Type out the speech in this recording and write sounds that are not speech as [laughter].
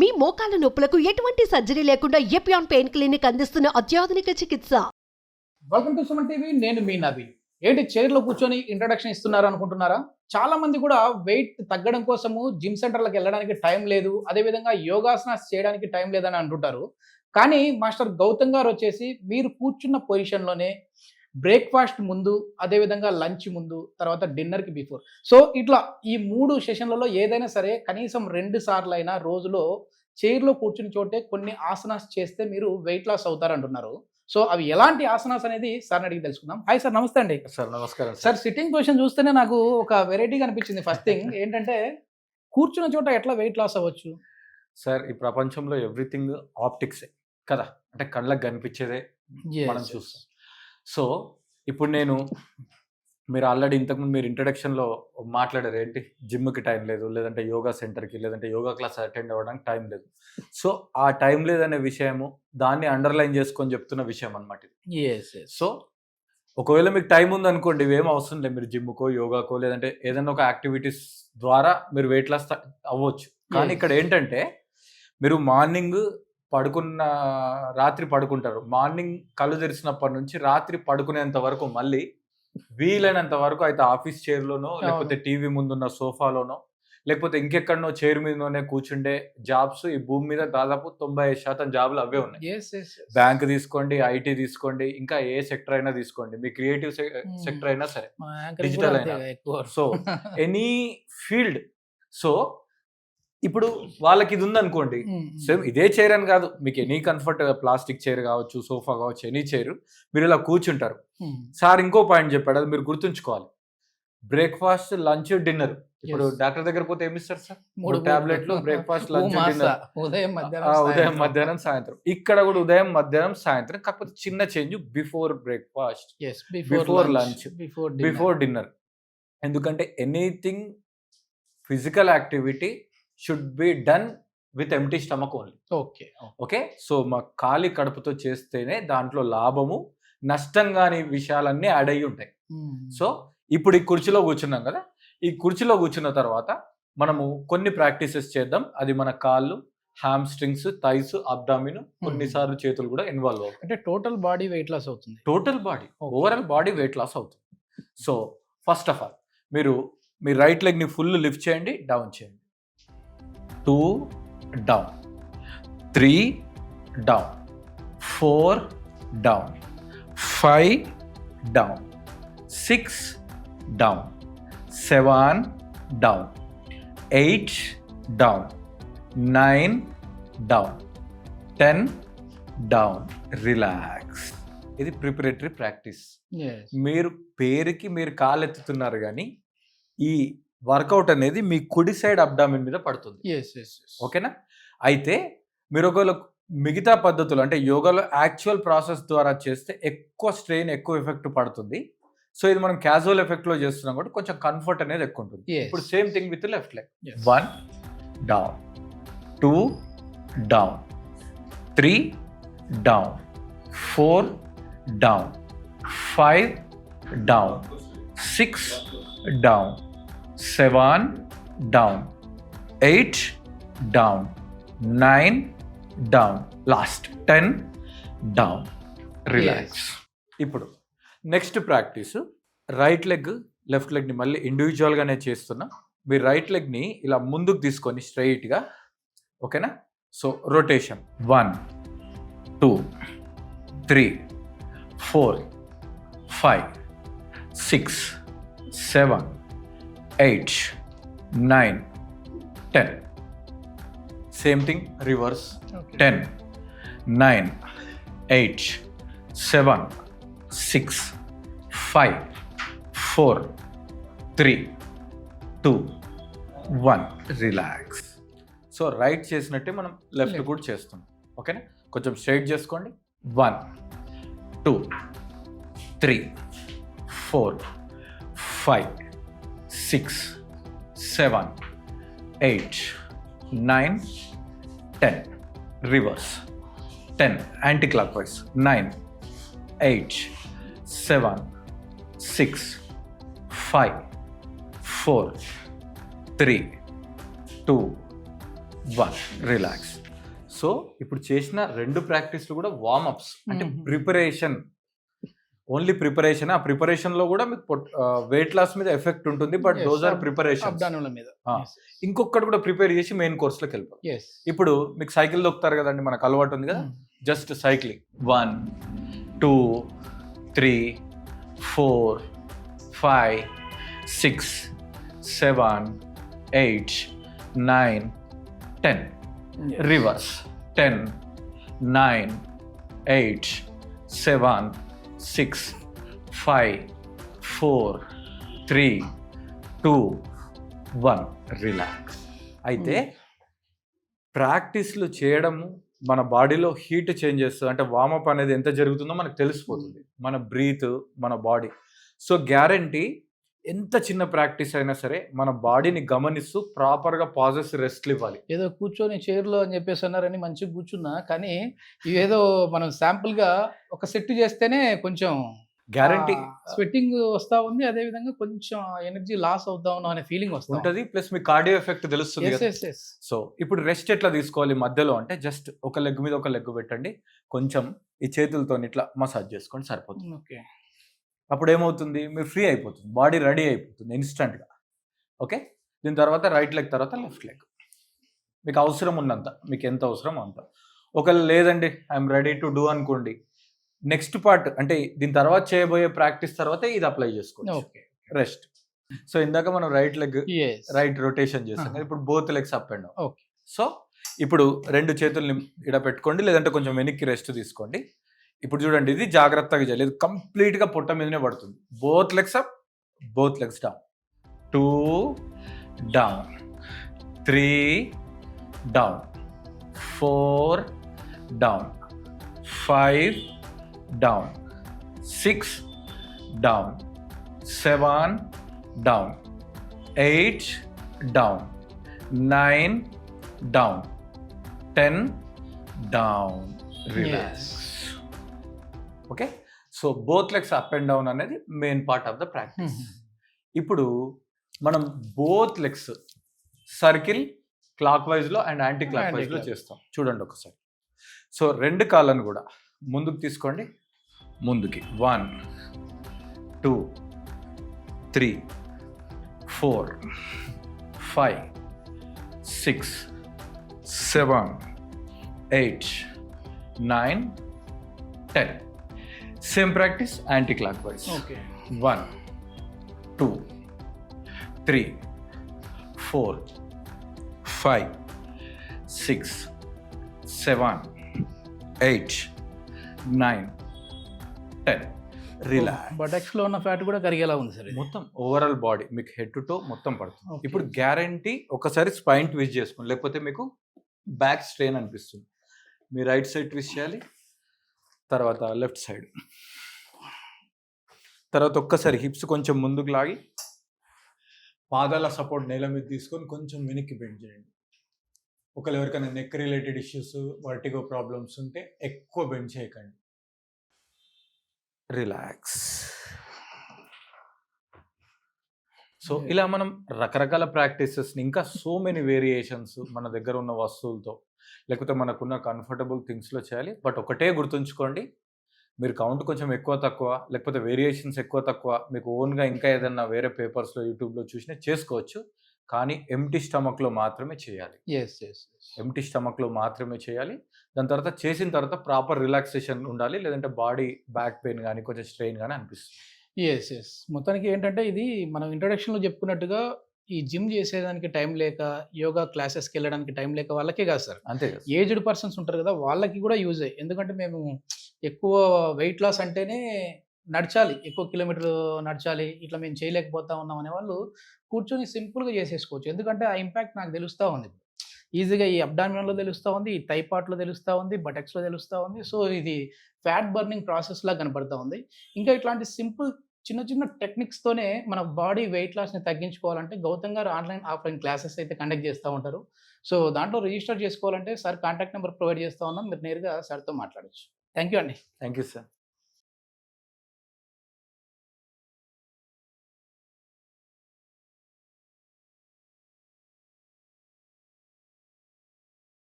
మీ మోకాల నొప్పులకు ఎటువంటి సర్జరీ లేకుండా ఎపియాన్ పెయిన్ క్లినిక్ అందిస్తున్న అత్యాధునిక చికిత్స? వెల్కమ్ టు సుమన్ టీవీ నేను మీ నవీన్. ఏంటి చైర్లో కూర్చొని ఇంట్రడక్షన్ ఇస్తున్నారు అనుకుంటున్నారా? చాలా మంది కూడా వెయిట్ తగ్గడం కోసము జిమ్ సెంటర్లకు వెళ్ళడానికి టైం లేదు అదేవిధంగా యోగాసన చేయడానికి టైం లేదని అంటుంటారు. కానీ మాస్టర్ గౌతమ్ గారు వచ్చేసి మీరు కూర్చున్న పొజిషన్లోనే బ్రేక్ఫాస్ట్ ముందు అదేవిధంగా లంచ్ ముందు తర్వాత డిన్నర్కి బిఫోర్ సో ఇట్లా ఈ మూడు సెషన్లలో ఏదైనా సరే కనీసం రెండు సార్లు అయినా రోజులో చైర్లో కూర్చుని చోటే కొన్ని ఆసనాస్ చేస్తే మీరు వెయిట్ లాస్ అవుతారంటున్నారు. సో అవి ఎలాంటి ఆసనాస్ అనేది సార్ అడిగి తెలుసుకుందాం. హాయ్ సార్ నమస్తే అండి. సార్ నమస్కారం సార్ సిట్టింగ్ పొజిషన్ చూస్తేనే నాకు ఒక వెరైటీగా అనిపించింది ఫస్ట్ థింగ్ ఏంటంటే కూర్చున్న చోట ఎట్లా వెయిట్ లాస్ అవ్వచ్చు? సార్ ఈ ప్రపంచంలో ఎవ్రీథింగ్ ఆప్టిక్సే కదా? అంటే కళ్ళకు కనిపించేదే మనం చూస్తాం. సో ఇప్పుడు నేను మీరు ఆల్రెడీ ఇంతకుముందు మీరు ఇంట్రడక్షన్లో మాట్లాడారు ఏంటి? జిమ్కి టైం లేదు లేదంటే యోగా సెంటర్కి లేదంటే యోగా క్లాస్ అటెండ్ అవ్వడానికి టైం లేదు. సో ఆ టైం లేదనే విషయము దాన్ని అండర్లైన్ చేసుకొని చెప్తున్న విషయం అనమాట ఇది. ఎస్ ఎస్ సో ఒకవేళ మీకు టైం ఉందనుకోండి ఇవేం అవసరం లేదు. మీరు జిమ్కో యోగాకో లేదంటే ఏదైనా ఒక యాక్టివిటీస్ ద్వారా మీరు వెయిట్ లాస్ అవ్వచ్చు. కానీ. ఇక్కడ ఏంటంటే మీరు మార్నింగ్ పడుకున్న రాత్రి పడుకుంటారు. మార్నింగ్ కళ్ళు తెరిచినప్పటి నుంచి రాత్రి పడుకునేంత వరకు మళ్ళీ వీలైనంత వరకు అయితే ఆఫీస్ చైర్లోనో లేకపోతే టీవీ ముందున్న సోఫాలోనో లేకపోతే ఇంకెక్కడనో చైర్ మీదనే కూర్చుండే జాబ్స్ ఈ భూమి మీద దాదాపు తొంభై ఐదు శాతం జాబ్లు అవే ఉన్నాయి. బ్యాంక్ తీసుకోండి ఐటీ తీసుకోండి ఇంకా ఏ సెక్టర్ అయినా తీసుకోండి. మీ క్రియేటివ్ సెక్టర్ అయినా సరే. Digital అయినా. So [laughs] any field. సో ఇప్పుడు వాళ్ళకి ఇది ఉందనుకోండి సేమ్ ఇదే చైర్ అని కాదు. మీకు ఎనీ కంఫర్ట్ ప్లాస్టిక్ చైర్ కావచ్చు సోఫా కావచ్చు ఎనీ చైర్ మీరు ఇలా కూర్చుంటారు సార్ ఇంకో పాయింట్ చెప్పాడు అది మీరు గుర్తుంచుకోవాలి. Breakfast lunch dinner. ఇప్పుడు. డాక్టర్ దగ్గర పోతే ఏమి ఇస్తారు సార్? మూడు టాబ్లెట్లు [laughs] బ్రేక్ఫాస్ట్ లంచ్. డిన్నర్. ఉదయం ఉదయం సాయంత్రం. మధ్యాహ్నం సాయంత్రం. ఇక్కడ కూడా ఉదయం మధ్యాహ్నం సాయంత్రం కాకపోతే చిన్న change before breakfast. Before dinner. Before dinner ఎందుకంటే anything physical activity should be done with empty stomach only okay okay so మా ఖాళీ కడుపుతో చేస్తేనే దాంట్లో లాభము నష్టం కాని విషయాలన్నీ యాడ్ అయ్యి ఉంటాయి. సో ఇప్పుడు ఈ కుర్చీలో కూర్చున్నాం కదా? ఈ కుర్చీలో కూర్చున్న తర్వాత మనము కొన్ని ప్రాక్టీసెస్ చేద్దాం. అది మన కాళ్ళు హ్యామ్ స్ట్రింగ్స్ థైస్ అబ్డామిన్ కొన్నిసార్లు చేతులు కూడా ఇన్వాల్వ్ అవుతాయి. అంటే టోటల్ బాడీ వెయిట్ లాస్ అవుతుంది. Total body. Overall body weight loss అవుతుంది. సో ఫస్ట్ ఆఫ్ ఆల్ మీరు మీ రైట్ లెగ్ని ఫుల్ లిఫ్ట్ చేయండి డౌన్ చేయండి. Two down. Three down. Four down. Five down. Six down. Seven down. Eight down. Nine down. Ten down. Relax. ఇది preparatory practice. Yes. మీరు పేరుకి మీరు కాలెత్తుతున్నారు కానీ ఈ వర్కౌట్ అనేది మీ కుడి సైడ్ అబ్డామిన్ మీద పడుతుంది. ఓకేనా? అయితే మీరు ఒకవేళ మిగతా పద్ధతులు అంటే యోగాలో యాక్చువల్ ప్రాసెస్ ద్వారా చేస్తే ఎక్కువ స్ట్రెయిన్ ఎక్కువ ఎఫెక్ట్ పడుతుంది. సో ఇది మనం క్యాజువల్ ఎఫెక్ట్లో చేస్తున్నాం కాబట్టి కొంచెం కంఫర్ట్ అనేది ఎక్కువ ఉంటుంది. ఇప్పుడు same thing with left leg. One down two down three down four down five down six down seven down. Eight down. Nine down. Last ten down. Relax ఇప్పుడు next practice. Right leg left లెగ్ని మళ్ళీ ఇండివిజువల్గానే చేస్తున్నా. మీ right లెగ్ని ఇలా ముందుకు తీసుకొని స్ట్రైట్గా ఓకేనా? So rotation one two three four five six seven eight nine ten same thing reverse Okay. Ten nine eight seven six five four three two one relax so right చేసినట్టే మనం లెఫ్ట్ Left. కూడా చేస్తాం ఓకేనా కొంచెం straight చేసుకోండి. One two three four five six seven eight nine ten. Reverse. Ten. Anticlockwise nine eight seven six five four three two one. Relax. So ఇప్పుడు చేసిన రెండు ప్రాక్టీస్లు కూడా వార్మప్స్ అంటే. Preparation only preparation. ఆ ప్రిపరేషన్లో కూడా మీకు వెయిట్ లాస్ మీద ఎఫెక్ట్ ఉంటుంది బట్ దోస్ ఆర్ ప్రిపరేషన్ మీద. ఇంకొకటి కూడా ప్రిపేర్ చేసి మెయిన్ కోర్స్లోకి వెళ్ళిపోతాం ఎస్ ఇప్పుడు మీకు సైకిల్ దొక్కుతారు కదండి మనకు అలవాటు ఉంది కదా? Just cycling one two three four five six seven eight nine ten reverse ten nine eight seven six five four three two one. Relax. అయితే ప్రాక్టీస్లు చేయడము మన బాడీలో హీట్ చేంజ్ చేస్తుంది. అంటే వామప్ అనేది ఎంత జరుగుతుందో మనకు తెలిసిపోతుంది. మన బ్రీత్ మన బాడీ. సో గ్యారంటీ ఎంత చిన్న ప్రాక్టీస్ అయినా సరే మన బాడీని గమనిస్తూ ప్రాపర్గా పాజెస్ రెస్ట్లు ఇవ్వాలి. ఏదో కూర్చొని చైర్లో అని చెప్పేసి అన్నారని మంచిగా కూర్చున్నా కానీ ఇవేదో మనం శాంపుల్గా ఒక సెట్ చేస్తేనే కొంచెం గ్యారంటీ. స్వెట్టింగ్ వస్తా ఉంది అదే విధంగా కొంచెం ఎనర్జీ లాస్ అవుతా ఉన్నాం అనే ఫీలింగ్ వస్తుంది ఉంటుంది ప్లస్ మీ కార్డియో ఎఫెక్ట్ తెలుస్తుంది. సో ఇప్పుడు రెస్ట్ ఎట్లా తీసుకోవాలి మధ్యలో అంటే జస్ట్ ఒక లెగ్ మీద ఒక లెగ్ పెట్టండి కొంచెం ఈ చేతులతో ఇట్లా మసాజ్ చేసుకోండి సరిపోతుంది. ఓకే. అప్పుడు ఏమవుతుంది మీరు ఫ్రీ అయిపోతుంది. బాడీ రెడీ అయిపోతుంది ఇన్స్టంట్గా. ఓకే? దీని తర్వాత రైట్ లెగ్ తర్వాత లెఫ్ట్ లెగ్. మీకు అవసరం ఉన్నంత మీకు ఎంత అవసరం అంత. ఒకవేళ లేదండి ఐఎమ్ రెడీ టు డూ అనుకోండి. నెక్స్ట్ పార్ట్ అంటే దీని తర్వాత చేయబోయే ప్రాక్టీస్ తర్వాత ఇది అప్లై చేసుకోండి ఓకే రెస్ట్. సో ఇందాక మనం రైట్ లెగ్ రైట్ రొటేషన్ చేస్తాం ఇప్పుడు both legs up and Okay. So ఇప్పుడు రెండు చేతుల్ని ఇడ పెట్టుకోండి లేదంటే కొంచెం వెనక్కి రెస్ట్ తీసుకోండి. ఇప్పుడు చూడండి ఇది జాగ్రత్తగా చేయాలి. ఇది కంప్లీట్గా పొట్ట మీదనే పడుతుంది. Both legs up both legs down two down three down four down five down six down seven down eight down nine down ten down relax okay? So both legs up and down అనేది main part of the practice ఇప్పుడు మనం both legs circle క్లాక్ వైజ్లో and anti క్లాక్ వైజ్లో. చేస్తాం. చూడండి ఒకసారి. సో రెండు కాళ్ళను కూడా ముందుకు తీసుకోండి. ముందుకి. One two three four five six seven eight nine ten same practice anticlockwise okay one two three four five six seven eight nine ten relax బటక్స్లో ఉన్న ఫ్యాట్ కూడా కరిగేలా ఉంది సార్. మొత్తం ఓవరాల్ బాడీ మీకు హెడ్ టు టో మొత్తం పడుతుంది. Okay. ఇప్పుడు guarantee ఒకసారి స్పైన్ ట్విస్ట్ చేసుకోండి. లేకపోతే మీకు బ్యాక్ స్ట్రెయిన్ అనిపిస్తుంది. మీ రైట్ సైడ్ ట్విస్ట్ చేయాలి తర్వాత లెఫ్ట్ సైడ్. తర్వాత ఒక్కసారి హిప్స్ కొంచెం ముందుకు లాగి పాదాల సపోర్ట్ నేల మీద తీసుకొని కొంచెం వెనక్కి బెండ్ చేయండి. ఒకవేళ ఎవరికైనా neck related issues vertigo problems ఉంటే ఎక్కువ బెండ్ చేయకండి. రిలాక్స్ సో ఇలా మనం రకరకాల ప్రాక్టీసెస్ని ఇంకా సో మెనీ వేరియేషన్స్ మన దగ్గర ఉన్న వస్తువులతో లేకపోతే మనకున్న కంఫర్టబుల్ థింగ్స్లో చేయాలి. బట్ ఒకటే గుర్తుంచుకోండి. మీరు కౌంట్ కొంచెం ఎక్కువ తక్కువ లేకపోతే వేరియేషన్స్ ఎక్కువ తక్కువ మీకు ఓన్గా ఇంకా ఏదన్నా వేరే పేపర్స్లో యూట్యూబ్లో చూసినా చేసుకోవచ్చు. కానీ ఎంటీ స్టమక్లో మాత్రమే చేయాలి. ఎస్ ఎస్ ఎంటీ స్టమక్లో మాత్రమే చేయాలి. దాని తర్వాత చేసిన తర్వాత ప్రాపర్ రిలాక్సేషన్ ఉండాలి. లేదంటే బాడీ బ్యాక్ పెయిన్ కానీ కొంచెం స్ట్రెయిన్ కానీ అనిపిస్తుంది. ఎస్ ఎస్ మొత్తానికి ఏంటంటే ఇది మనం ఇంట్రొడక్షన్లో చెప్పుకున్నట్టుగా ఈ జిమ్ చేసేదానికి టైం లేక యోగా క్లాసెస్కి వెళ్ళడానికి టైం లేక వాళ్ళకే కాదు సార్. అంతే ఏజ్డ్ పర్సన్స్ ఉంటారు కదా వాళ్ళకి కూడా యూజ్. అయ్యి ఎందుకంటే మేము ఎక్కువ వెయిట్ లాస్ అంటేనే నడచాలి. ఎక్కువ కిలోమీటర్ నడచాలి. ఇట్లా మేము చేయలేకపోతా ఉన్నాం అనే వాళ్ళు కూర్చొని సింపుల్గా చేసేసుకోవచ్చు. ఎందుకంటే ఆ ఇంపాక్ట్ నాకు తెలుస్తూ ఉంది. ఈజీగా ఈ అబ్డామినల్లో తెలుస్తూ ఉంది ఈ థైపాట్లో తెలుస్తూ ఉంది బటక్స్లో తెలుస్తూ ఉంది. సో ఇది ఫ్యాట్ బర్నింగ్ ప్రాసెస్ లా కనపడతా ఉంది. ఇంకా ఇట్లాంటి సింపుల్ చిన్న చిన్న టెక్నిక్స్తోనే మన బాడీ వెయిట్ లాస్ని తగ్గించుకోవాలంటే గౌతమ్ గారు ఆన్లైన్ ఆఫ్లైన్ క్లాసెస్ అయితే కండక్ట్ చేస్తూ ఉంటారు. సో దాంట్లో రిజిస్టర్ చేసుకోవాలంటే సార్ కాంటాక్ట్ నెంబర్ ప్రొవైడ్ చేస్తూ ఉన్నాం. మీరు నేరుగా సార్తో మాట్లాడచ్చు. థ్యాంక్ యూ అండి. Thank you sir